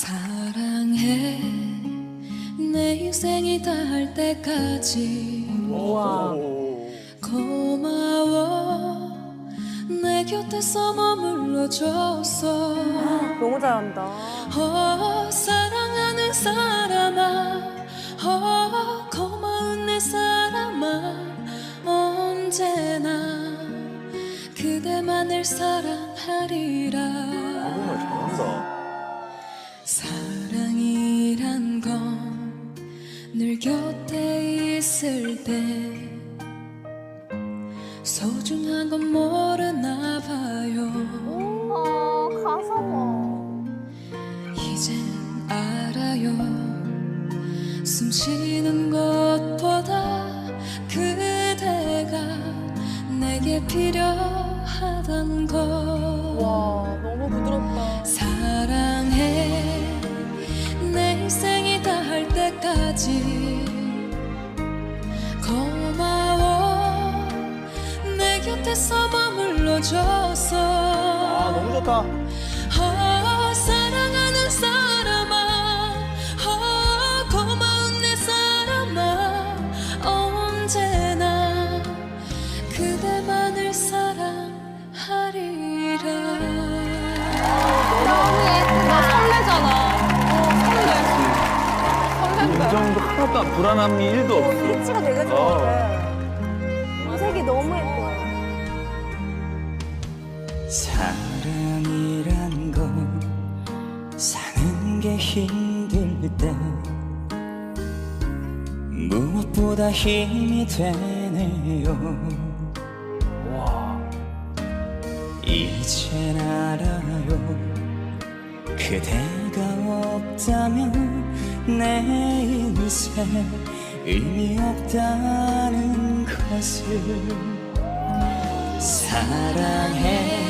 사랑해. 내 인생이 닿을 때까지. 우와. 고마워. 내 곁에서 머물러줘서. 너무 잘한다. 어 사랑하는 사람아. 어 고마운 내 사람아. 언제나 그대만을 사랑하리라. 정말 잘한다. 사랑이란 건늘 곁에 있을 때 소중한 건 모르나 봐요 아, 가사 봐. 이젠 알아요 숨 쉬는 것보다 그대가 내게 필요하단 걸 와, 너무 부드럽다. 사랑해 곁에서 머물러줘서 아 너무 좋다. 어, 사랑하는 사람아 어, 고마운 내 사람아 언제나 그대만을 사랑하리라 너무 예쁘다. 설레잖아. 어, 설레. 감정도 하나도 불안함이 1도 없어. 피치가 되게 좋은데. 색이 너무 예뻐요. 사랑이란 건 사는 게 힘들 때 무엇보다 힘이 되네요. 이젠 알아요. 그대가 없다면 내 인생 의미 없다는 것을 사랑해.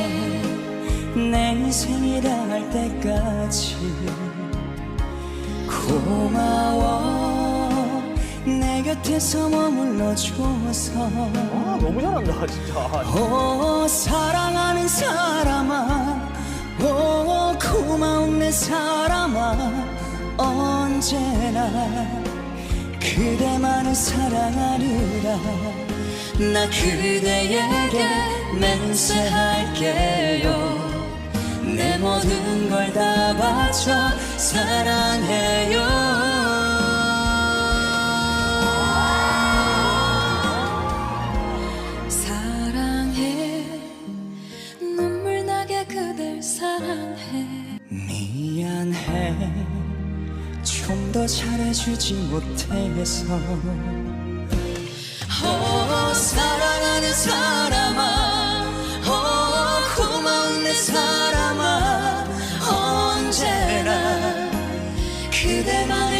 내 인생이 닿을 때까지 고마워. 내 곁에서 머물러줘서. 아 너무 잘한다 진짜. 오 사랑하는 사람아. 오 고마운 내 사람아. 언제나 그대만을 사랑하느라 나 그대에게 맹세할게요. 내 모든 걸 다 바쳐 사랑해요. 사랑해. 눈물 나게 그댈 사랑해. 미안해. 좀 더 잘해주지 못해서. 어 사랑하는 사람아. 어 고마운 내 사람아. 언제나 그대만